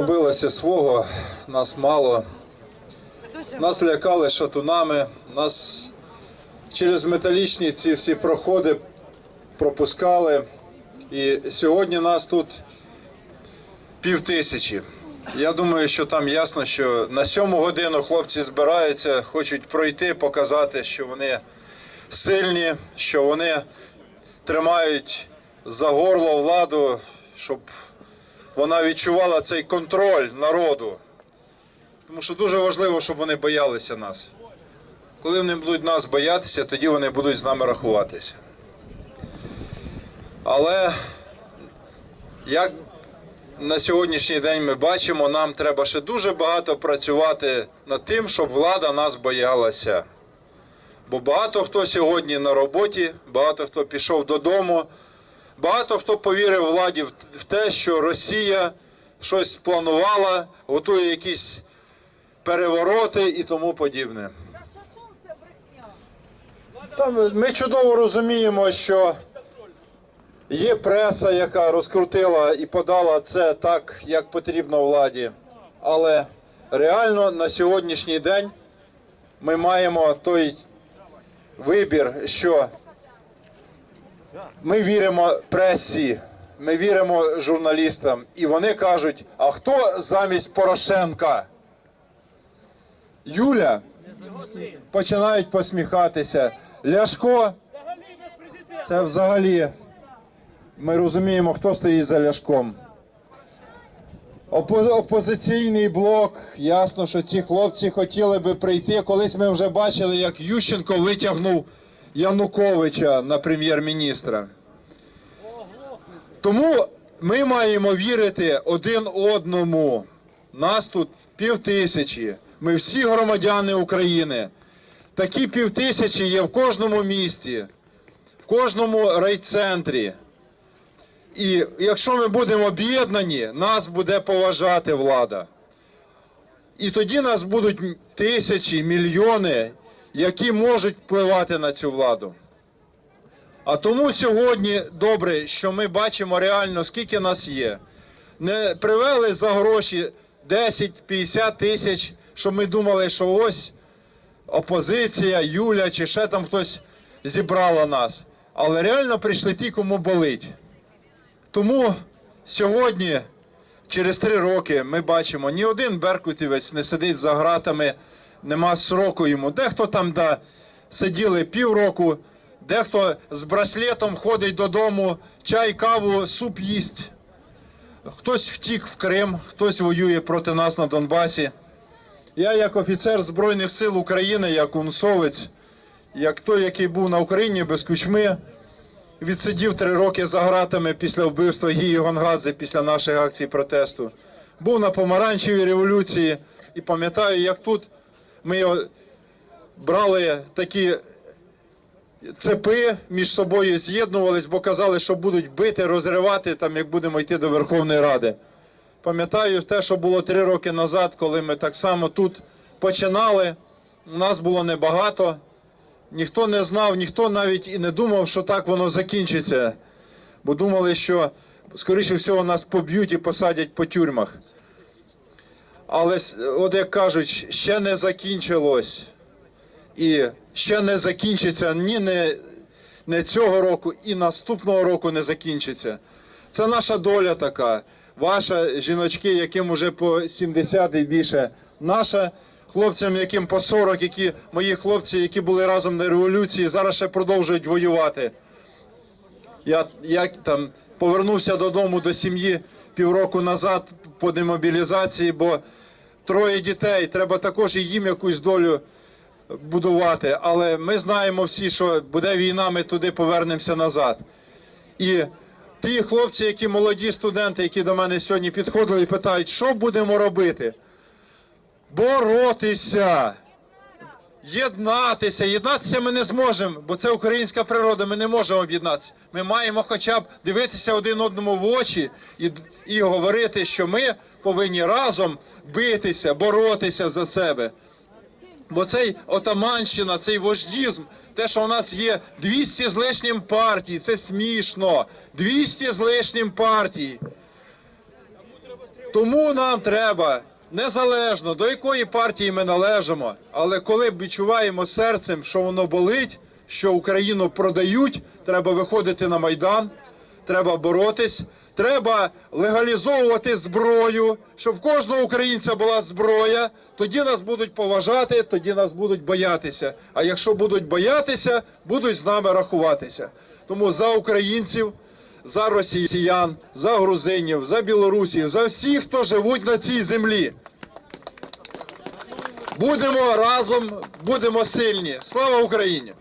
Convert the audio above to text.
добилася свого, нас мало. Нас лякали шатунами, нас через металічні ці всі проходи пропускали. І сьогодні нас тут пів тисячі. Я думаю, що там ясно, що на сьому годину хлопці збираються, хочуть пройти, показати, що вони сильні, що вони тримають за горло владу, щоб вона відчувала цей контроль народу. Тому що дуже важливо, щоб вони боялися нас. Коли вони будуть нас боятися, тоді вони будуть з нами рахуватися. Але як на сьогоднішній день ми бачимо, нам треба ще дуже багато працювати над тим, щоб влада нас боялася. Бо багато хто сьогодні на роботі, багато хто пішов додому, багато хто повірив владі в те, що Росія щось спланувала, готує якісь перевороти і тому подібне. Там ми чудово розуміємо, що є преса, яка розкрутила і подала це так, як потрібно владі. Але реально на сьогоднішній день ми маємо той вибір, що ми віримо пресі, ми віримо журналістам, і вони кажуть: а хто замість Порошенка? Юля починають посміхатися. Ляшко це взагалі. Ми розуміємо, хто стоїть за ляшком. Опо- Опозиційний блок. Ясно, що ці хлопці хотіли би прийти. Колись ми вже бачили, як Ющенко витягнув Януковича на прем'єр-міністра. Тому ми маємо вірити один одному. Нас тут пів тисячі. Ми всі громадяни України. Такі пів тисячі є в кожному місті, в кожному райцентрі. І якщо ми будемо об'єднані, нас буде поважати влада. І тоді нас будуть тисячі, мільйони, які можуть впливати на цю владу. А тому сьогодні добре, що ми бачимо реально, скільки нас є. Не привели за гроші 10-50 тисяч, щоб ми думали, що ось опозиція, Юля чи ще там хтось зібрала нас. Але реально прийшли ті, кому болить. Тому сьогодні, через три роки, ми бачимо, ні один беркутівець не сидить за гратами, нема сроку йому. Дехто там да, сиділи півроку, дехто з браслетом ходить додому, чай, каву, суп їсть. Хтось втік в Крим, хтось воює проти нас на Донбасі. Я, як офіцер Збройних сил України, як унсовець, як той, який був на Україні без кучми, відсидів три роки за гратами після вбивства Гії Гонгадзе після наших акцій протесту. Був на помаранчевій революції і пам'ятаю, як тут ми брали такі цепи між собою з'єднувались, бо казали, що будуть бити, розривати там, як будемо йти до Верховної Ради. Пам'ятаю те, що було три роки назад, коли ми так само тут починали. Нас було небагато. Ніхто не знав, ніхто навіть і не думав, що так воно закінчиться. Бо думали, що, скоріше всього, нас поб'ють і посадять по тюрмах. Але, от як кажуть, ще не закінчилось. І ще не закінчиться ні не, не цього року, і наступного року не закінчиться. Це наша доля така. Ваша жіночки, яким уже по 70 і більше, наша хлопцям, яким по 40, які мої хлопці, які були разом на революції, зараз ще продовжують воювати. Я, я там повернувся додому до сім'ї півроку назад по демобілізації, бо троє дітей, треба також і їм якусь долю будувати. Але ми знаємо всі, що буде війна, ми туди повернемося назад. І ті хлопці, які молоді студенти, які до мене сьогодні підходили і питають, що будемо робити? Боротися. Єднатися, єднатися ми не зможемо, бо це українська природа. Ми не можемо об'єднатися. Ми маємо хоча б дивитися один одному в очі і, і говорити, що ми повинні разом битися, боротися за себе. Бо цей отаманщина, цей вождізм, те, що у нас є 200 з лишнім партій, це смішно. 200 з лишнім партій. Тому нам треба незалежно до якої партії ми належимо, але коли відчуваємо серцем, що воно болить, що Україну продають, треба виходити на майдан, треба боротись, треба легалізовувати зброю, щоб кожного українця була зброя. Тоді нас будуть поважати, тоді нас будуть боятися. А якщо будуть боятися, будуть з нами рахуватися. Тому за українців за росіян, за грузинів, за білорусів, за всіх, хто живуть на цій землі. Будемо разом, будемо сильні. Слава Україні!